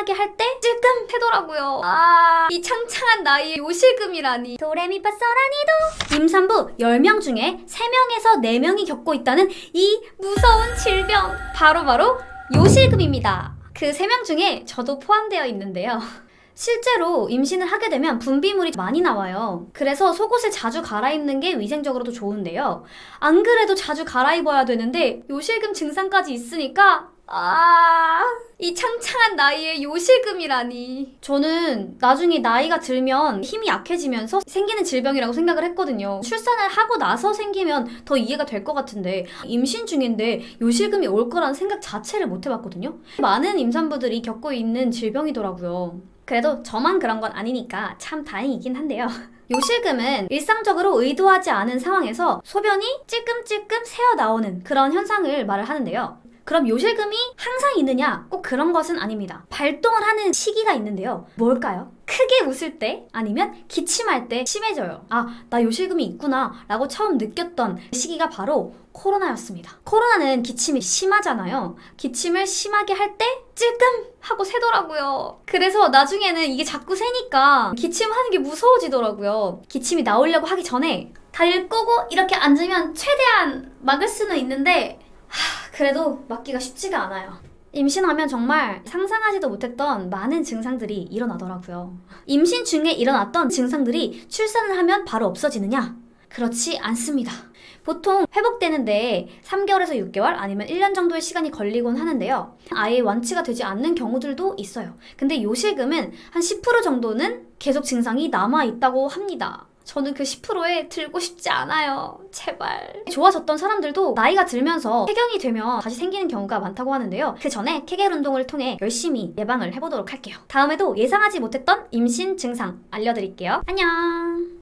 심하게 할 때 찔끔 패더라고요. 아, 이 창창한 나이에 요실금이라니. 도레미파솔라니도. 임산부 10명 중에 3명에서 4명이 겪고 있다는 이 무서운 질병. 바로 바로 요실금입니다. 그 3명 중에 저도 포함되어 있는데요. 실제로 임신을 하게 되면 분비물이 많이 나와요. 그래서 속옷을 자주 갈아입는 게 위생적으로도 좋은데요. 안 그래도 자주 갈아입어야 되는데 요실금 증상까지 있으니까 아, 이 창창한 나이에 요실금이라니. 저는 나중에 나이가 들면 힘이 약해지면서 생기는 질병이라고 생각을 했거든요. 출산을 하고 나서 생기면 더 이해가 될 것 같은데 임신 중인데 요실금이 올 거라는 생각 자체를 못 해봤거든요. 많은 임산부들이 겪고 있는 질병이더라고요. 그래도 저만 그런 건 아니니까 참 다행이긴 한데요. 요실금은 일상적으로 의도하지 않은 상황에서 소변이 찔끔찔끔 새어 나오는 그런 현상을 말을 하는데요. 그럼 요실금이 항상 있느냐? 꼭 그런 것은 아닙니다. 발동을 하는 시기가 있는데요. 뭘까요? 크게 웃을 때 아니면 기침할 때 심해져요. 아, 나 요실금이 있구나 라고 처음 느꼈던 시기가 바로 코로나였습니다. 코로나는 기침이 심하잖아요. 기침을 심하게 할 때 찔끔 하고 새더라고요. 그래서 나중에는 이게 자꾸 새니까 기침하는 게 무서워지더라고요. 기침이 나오려고 하기 전에 다리를 꼬고 이렇게 앉으면 최대한 막을 수는 있는데 하, 그래도 막기가 쉽지가 않아요. 임신하면 정말 상상하지도 못했던 많은 증상들이 일어나더라고요. 임신 중에 일어났던 증상들이 출산을 하면 바로 없어지느냐? 그렇지 않습니다. 보통 회복되는데 3개월에서 6개월 아니면 1년 정도의 시간이 걸리곤 하는데요. 아예 완치가 되지 않는 경우들도 있어요. 근데 요실금은 한 10% 정도는 계속 증상이 남아 있다고 합니다. 저는 그 10%에 들고 싶지 않아요. 제발. 좋아졌던 사람들도 나이가 들면서 폐경이 되면 다시 생기는 경우가 많다고 하는데요. 그 전에 케겔 운동을 통해 열심히 예방을 해보도록 할게요. 다음에도 예상하지 못했던 임신 증상 알려드릴게요. 안녕.